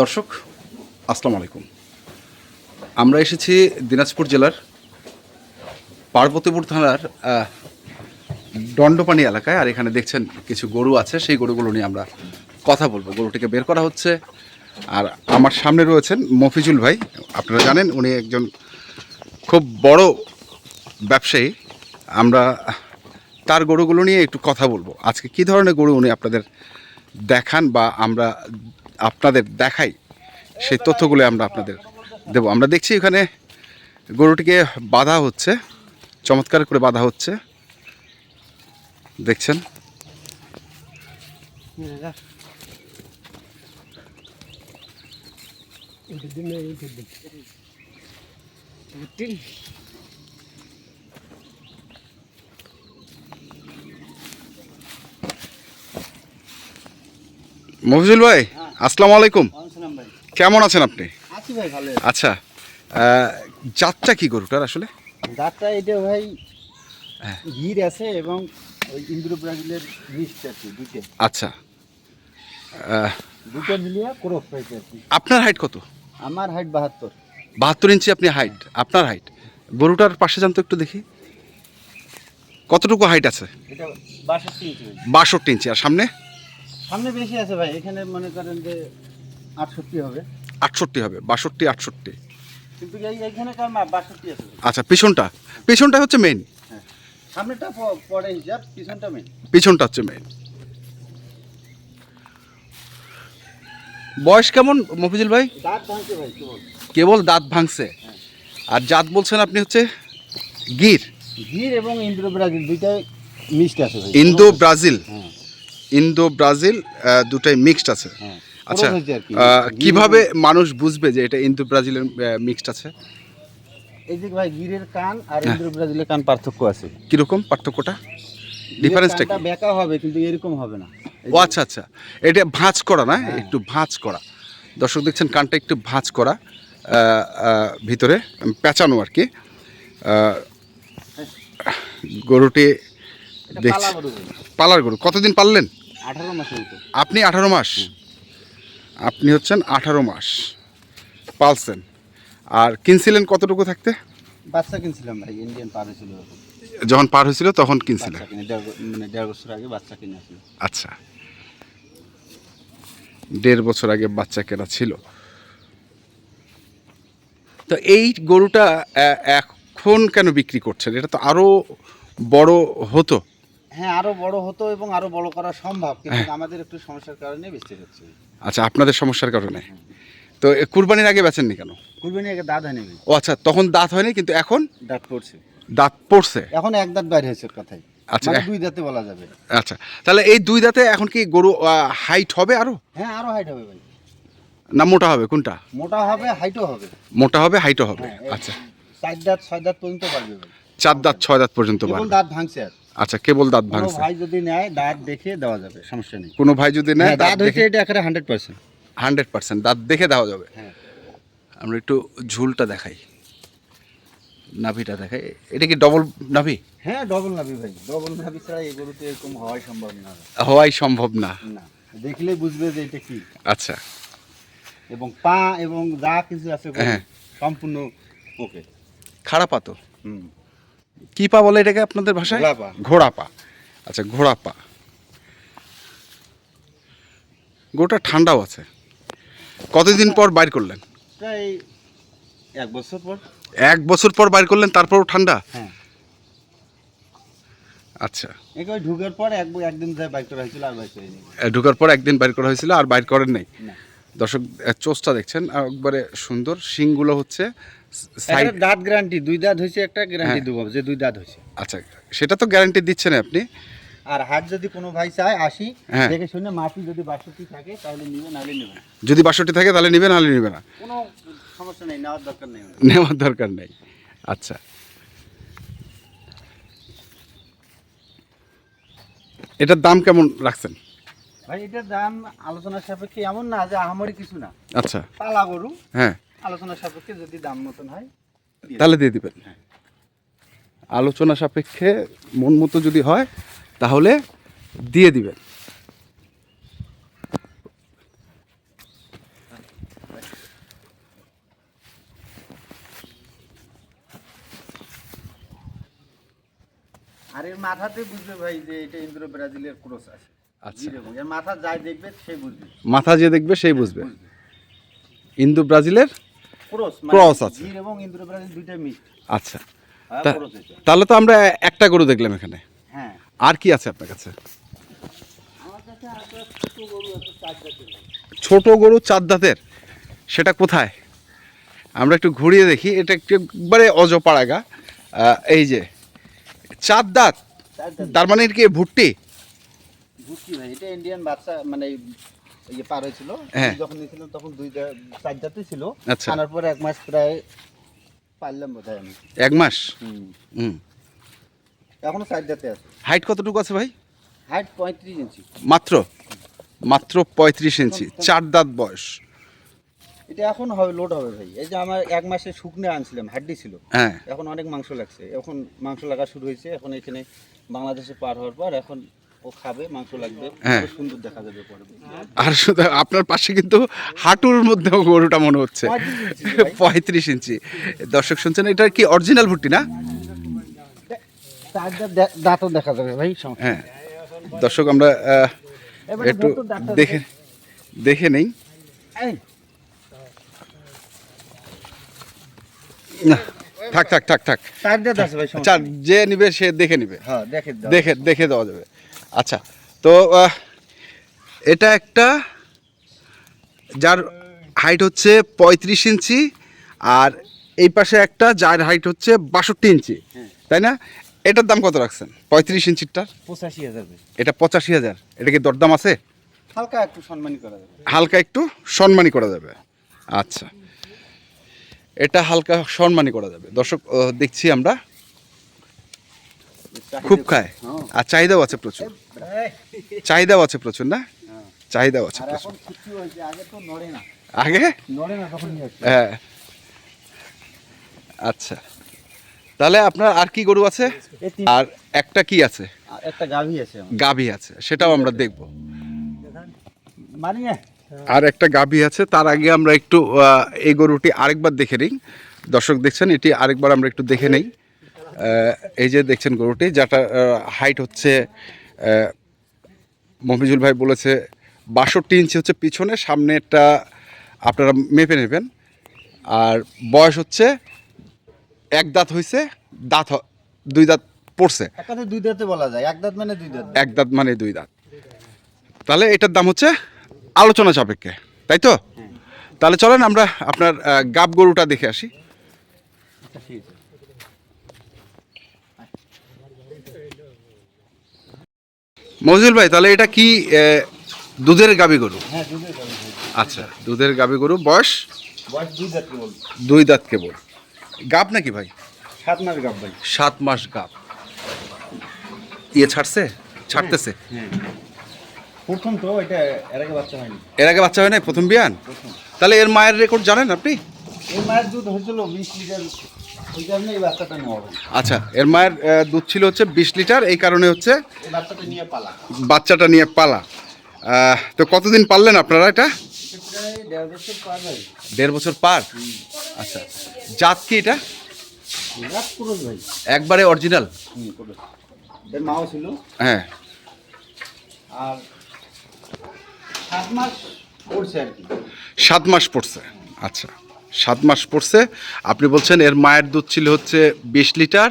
দর্শক, আসসালামু আলাইকুম। আমরা এসেছি দিনাজপুর জেলার পার্বতীপুর থানার দণ্ডপানি এলাকায়, আর এখানে দেখছেন কিছু গরু আছে, সেই গরুগুলো নিয়ে আমরা কথা বলব। গরুটিকে বের করা হচ্ছে, আর আমার সামনে রয়েছেন মফিজুল ভাই। আপনারা জানেন, উনি একজন খুব বড় ব্যবসায়ী। আমরা তার গরুগুলো নিয়ে একটু কথা বলব। আজকে কী ধরনের গরু উনি আপনাদের দেখান বা আমরা আপনাদের দেখাই, সেই তথ্যগুলো আমরা আপনাদের দেব। আমরা দেখছি এখানে গরুটিকে বাঁধা হচ্ছে, চমৎকার করে বাঁধা হচ্ছে। দেখছেন? মফিজুল ভাই আসসালামু আলাইকুম। কেমন আছেন আপনি? আচ্ছা জাতটা কি গরুটার আসলে? দাঁতটা এটা ভাই হ্যাঁ। গির আছে এবং ওই ইন্দ্র ব্রাজিলের মিক্স আছে দুটো আচ্ছা দুটো মিলিয়ে ক্রস হয়েছে আপনার হাইট কত? আমার হাইট বাহাত্তর। বাহাত্তর ইঞ্চি আপনি হাইট আপনার হাইট গরুটার পাশে যান তো একটু দেখি। কতটুকু হাইট আছে? বাষট্টি ইঞ্চি আর সামনে? সামনে বেশি আছে ভাই এখানে মনে করেন যে আটষট্টি হবে। আটষট্টি হবে বাষট্টি আটষট্টি। কিন্তু এই এইখানে কার না বাষট্টি আছে। আচ্ছা পিছনটা পিছনটা হচ্ছে মেইন সামনেটা প- পরে হিসাব পিছনটা মেন পিছনটা হচ্ছে মেইন বয়স কেমন মফিজুল ভাই? দাঁত ভাঙছে ভাই কেবল কেবল দাঁত ভাঙছে। আর জাত বলছেন আপনি হচ্ছে গির। গির এবং ইন্দ্র ব্রাজিল দুইটাই মিক্সড আছে ভাই। ইন্দো ব্রাজিল হ্যাঁ। ইন্দো ব্রাজিল দুটাই মিক্সড আছে। হ্যাঁ। আচ্ছা কীভাবে মানুষ বুঝবে যে এটা ইন্দো ব্রাজিলের মিক্সড আছে? এই যে ভাই গিরের কান আর হ্যাঁ। ইন্দ্র ব্রাজিলের কান পার্থক্য আছে। কীরকম পার্থক্যটা? ডিফারেন্সটা কি? বেঁকা হবে কিন্তু এরকম হবে না। ও আচ্ছা আচ্ছা। এটা ভাঁজ করা না? হ্যাঁ। একটু ভাঁজ করা। দর্শক দেখছেন কানটা একটু ভাঁজ করা। ভিতরে পেঁচানো আর কি। গরুটি দেখছি। পালার গরু। কতদিন পাললেন? আঠারো মাসের মতো। আপনি আঠারো মাস? আপনি হচ্ছেন আঠারো মাস। পালছেন। আর কিনছিলেন কতটুকু থাকতে? বাচ্চা কিনছিলাম ভাই ইন্ডিয়ান পার হয়েছিল যখন পার হয়েছিল তখন কিনছিলেন? মানে দেড় বছর আগে বাচ্চা কিনে আসলো। আচ্ছা। দেড় বছর আগে বাচ্চা কেনা ছিল। তো এই গরুটা এখন কেন বিক্রি করছেন? এটা তো আরও বড় হতো। হ্যাঁ আরও বড় হতো এবং আরও বড় করা সম্ভব কিন্তু হ্যাঁ। আমাদের একটু সমস্যার কারণে বেঁচে যাচ্ছে। আচ্ছা আপনাদের সমস্যার কারণে? তো কুরবানির আগে বেচেননি কেন? কুরবানি আগে দাঁত হয়নি। ও আচ্ছা তখন দাঁত হয়নি কিন্তু এখন? দাঁত পড়ছে। দাঁত পড়ছে? এখন এক দাঁত বাইরে হয়েছে কথাই। আচ্ছা, মানে দুই দাঁতে বলা যাবে। আচ্ছা তাহলে এই দুই দাঁতে এখন কি গরু হাইট হবে আরও? হ্যাঁ আরও হাইট হবে ভাই। না মোটা হবে কোনটা? মোটা হবে হাইটও হবে। মোটা হবে হাইটও হবে। হ্যাঁ, আচ্ছা। চার দাঁত ছয় দাঁত পর্যন্ত পারবে চার দাঁত ছয় দাঁত পর্যন্ত পারবে দাঁত ভাঙছে আর। আচ্ছা কেবল দাঁত ভাঙছে। ভাই যদি নেয় দাঁত দেখে দেওয়া যাবে সমস্যা নেই। কোনো ভাই যদি নেয় হ্যাঁ, দাঁত দেখে এটা একেবারে হান্ড্রেড পার্সেন্ট হান্ড্রেড পার্সেন্ট দাঁত দেখে দেওয়া যাবে। হ্যাঁ। আমরা একটু ঝুলটা দেখাই। নাভিটা দেখাই। এটা কি ডবল নাভি? হ্যাঁ ডবল নাবি ভাই। ডবল নাবি ছাড়া এই গরুতে এরকম হওয়াই সম্ভব না। হওয়াই সম্ভব না। না দেখলেই বুঝবে যে এটা কি। আচ্ছা। এবং পা এবং যা কিছু আছে হ্যাঁ। সম্পূর্ণ ওকে। খাড়া পা তো? হুম। কি পা বলে এটাকে আপনাদের ভাষায়? ঘোড়া পা। আচ্ছা ঘোড়া পা গোটা ঠান্ডাও আছে। কতদিন পর বাইর করলেন? প্রায় এক বছর পর। এক বছর পর বাইর করলেন তারপরও ঠান্ডা? হ্যাঁ। আচ্ছা। একেবারে ঢুকার পর এক একদিন বাইক করা হয়েছিল আর বাইক করিনি। ঢোকার পর একদিন বাইর করা হয়েছিল আর বাইর করেন নাই। দর্শক এ, চোচটা দেখছেন একবারে সুন্দর। শিংগুলো হচ্ছে দাঁত গ্যারান্টি দুই দাঁত হয়েছে একটা গ্যারান্টি। দেবো যে দুই দাঁত হয়েছে। আচ্ছা সেটা তো গ্যারান্টি দিচ্ছেন আপনি। আর হাট যদি কোনো ভাই চায় আসি হ্যাঁ। দেখে শুনে যদি বাষট্টি থাকে তাহলে নিবে নাহলে নেবে যদি বাষট্টি থাকে তাহলে নেবে নাহলে নেবে না। কোনো সমস্যা নেই নেওয়ার দরকার নেই নেওয়ার দরকার নেই। আচ্ছা। এটার দাম কেমন রাখছেন? ভাই এটার দাম আলোচনার সাপেক্ষে এমন না যে আহামরি কিছু না। আচ্ছা। পালা গরু। হ্যাঁ। আলোচনা সাপেক্ষে যদি দাম মতন হয় তাহলে দিয়ে দিবেন। হ্যাঁ। আলোচনা সাপেক্ষে মন মতো যদি হয় তাহলে দিয়ে দিবেন। আর এর মাথাতে বুঝবে ভাই যে এটা ইন্দ্র ব্রাজিলের ক্রস আছে। আচ্ছা। এর মাথা যাই দেখবে সে বুঝবে। মাথা যে দেখবে সেই বুঝবে। ইন্দু ব্রাজিলের ক্রস আছে। এবং আচ্ছা। হ্যাঁ তাহলে তো আমরা একটা গরু দেখলাম এখানে। হ্যাঁ। আর কি আছে আপনার কাছে? ছোট গরু চার দাঁতের সেটা কোথায়? আমরা একটু ঘুরিয়ে দেখি। এটা একটু একবারে অজপাড়াগা এই যে চার দাঁত। তার মানে কি ভুট্টি? বুঝছি ভাই এটা ইন্ডিয়ান বাচ্চা মানে এই যে পার হয়েছিল হ্যাঁ। যখন নিয়েছিলাম তখন দুই জা- চার জাতে ছিল। আচ্ছা। আনার পরে এক মাস প্রায় পারলাম বোধহয় আমি। এক মাস? হুম। এখনও চার জাতে আছে। হাইট কতটুকু আছে ভাই? হাইট পঁয়ত্রিশ ইঞ্চি। মাত্র? মাত্র পঁয়ত্রিশ ইঞ্চি। চার দাঁত বয়স। এটা এখন হবে লোড হবে ভাই। এই যে আমার এক মাসে শুকনো আনছিলাম হাড্ডি ছিল। হ্যাঁ। এখন অনেক মাংস লাগছে। এখন মাংস লাগা শুরু হয়েছে। এখন এখানে বাংলাদেশে পার হওয়ার পর এখন ও খাবে মাংস লাগবে। হ্যাঁ। আরও সুন্দর দেখা যাবে পরে। আর শুধু আপনার পাশে কিন্তু হাঁটুর মধ্যেও গরুটা মনে হচ্ছে। 35 ইঞ্চি। ভাই। পঁয়ত্রিশ ইঞ্চি। দর্শক শুনছেন এটা কি অরিজিনাল ভুট্টি না? দাঁত দাঁতও দেখা যাবে ভাই হ্যাঁ। দর্শক আমরা একটু দেখে দেখে নেই। না থাক থাক থাক থাক। চার। যে নিবে সে দেখে নিবে। হ্যাঁ দেখে দেখে দেওয়া যাবে। আচ্ছা তো এটা একটা যার হাইট হচ্ছে পঁয়ত্রিশ ইঞ্চি আর এই পাশে একটা যার হাইট হচ্ছে বাষট্টি ইঞ্চি হ্যাঁ। তাই না? এটার দাম কত রাখছেন? পঁয়ত্রিশ ইঞ্চিরটার? পঁচাশি হাজার এটা পঁচাশি হাজার। এটা কি দরদাম আছে? হালকা একটু সম্মানী করা যাবে। হালকা একটু সম্মানী করা যাবে। আচ্ছা এটা হালকা সম্মানী করা যাবে। দর্শক দেখছি আমরা খুব খায়। হ্যাঁ। আর চাহিদাও আছে প্রচুর। চাহিদাও আছে প্রচুর না? হ্যাঁ। চাহিদাও আছে প্রচুর। আগে হ্যাঁ। আচ্ছা। তাহলে আপনার আর কি গরু আছে? আর একটা কি আছে? আর একটা গাভী আছে গাভী আছে সেটাও আমরা দেখব। মানি আর একটা গাভী আছে তার আগে আমরা একটু এই গরুটি আরেকবার দেখে নিই। দর্শক দেখছেন এটি আরেকবার আমরা একটু দেখে নেই। এই যে দেখছেন গরুটি যেটা হাইট হচ্ছে মফিজুল ভাই বলেছে বাষট্টি ইঞ্চি হচ্ছে পিছনে সামনেটা আপনারা মেপে নেবেন। আর বয়স হচ্ছে এক দাঁত হয়েছে দাঁত দুই দাঁত পড়ছে। দুই দাঁতে বলা যায় এক দাঁত মানে দুই দাঁত। এক দাঁত মানে দুই দাঁত। তাহলে এটার দাম হচ্ছে আলোচনা সাপেক্ষে তাই তো? তাহলে চলেন আমরা আপনার গাব গরুটা দেখে আসি আচ্ছা, ঠিক আছে। মজিল ভাই তাহলে এটা কি দুধের গাবি গরু? হ্যাঁ আচ্ছা দুধের গাবি গরু। বয়স? দুই দাঁত কেবল। গাব নাকি ভাই? সাত মাস গাভ ভাই। সাত মাস গাব। ইয়ে ছাড়ছে? ছাড়তেছে? হ্যাঁ প্রথম তো এটা এর আগে বাচ্চা হয়নি। এর আগে বাচ্চা হয় নাই? প্রথম বিয়ান? তাহলে এর মায়ের রেকর্ড জানেন আপনি? এই মায়ের দুধ হয়েছিল বিশ লিটার ওই কারণে এই বাচ্চাটা নেওয়া হবে আচ্ছা এর মায়ের দুধ ছিল হচ্ছে বিশ লিটার এই কারণে হচ্ছে বাচ্চাটা নিয়ে পালা। বাচ্চাটা নিয়ে পালা। তো কতদিন পারলেন আপনারা এটা? দেড় বছর পার আচ্ছা জাত কি এটা? একবারে অরিজিনাল? মাও ছিল। হ্যাঁ। আর সাত মাস পড়ছে আর কি। সাত মাস পড়ছে। আচ্ছা। সাত মাস পড়ছে। আপনি বলছেন এর মায়ের দুধ ছিল হচ্ছে বিশ লিটার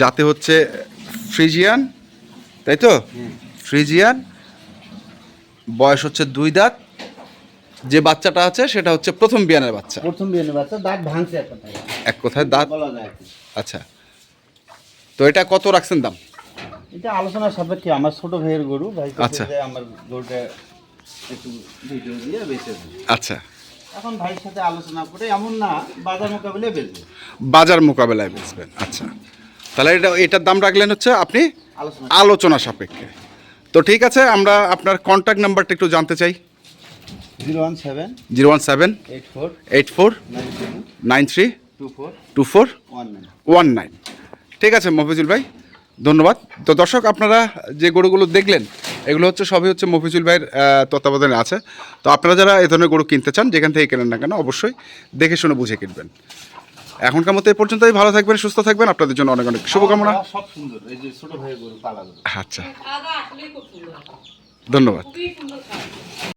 যাতে হচ্ছে ফ্রিজিয়ান তাই তো? ফ্রিজিয়ান বয়স হচ্ছে দুই দাঁত। যে বাচ্চাটা আছে সেটা হচ্ছে প্রথম বিয়ানের বাচ্চা। প্রথম বিয়ে বাচ্চা দাঁত ভাঙছে একটা তাই এক কথায় দাঁত। আচ্ছা। তো এটা কত রাখছেন দাম? এটা আলোচনার সাপেক্ষে আমার ছোট ভাইয়ের গরু ভাই আচ্ছা। আচ্ছা আমার গরুটা একটু ভিডিও দিয়ে বেঁচে আচ্ছা। এখন ভাইয়ের সাথে আলোচনা করে এমন না বাজার মোকাবিলে বেচবে। বাজার মোকাবেলায় বেচবেন আচ্ছা। তাহলে এটা এটার দাম রাখলেন হচ্ছে আপনি আলোচনা। আলোচনা সাপেক্ষে। তো ঠিক আছে আমরা আপনার কন্ট্যাক্ট নাম্বারটা একটু জানতে চাই। Zero one seven zero one seven eight four eight four nine three two four two four one nine one nine. ঠিক আছে মফিজুল ভাই ধন্যবাদ। তো দর্শক আপনারা যে গরুগুলো দেখলেন এগুলো হচ্ছে সবই হচ্ছে মফিজুল ভাইয়ের তত্ত্বাবধানে আছে। তো আপনারা যারা এ ধরনের গরু কিনতে চান যেখান থেকে কেনেন না কেন অবশ্যই দেখে শুনে বুঝে কিনবেন। এখনকার মতো এ পর্যন্তই ভালো থাকবেন সুস্থ থাকবেন। আপনাদের জন্য অনেক অনেক শুভকামনা। সব সুন্দর এই যে ছোট ভাই গরু কালা গরু আচ্ছা। ধন্যবাদ। খুবই সুন্দর খাওয়া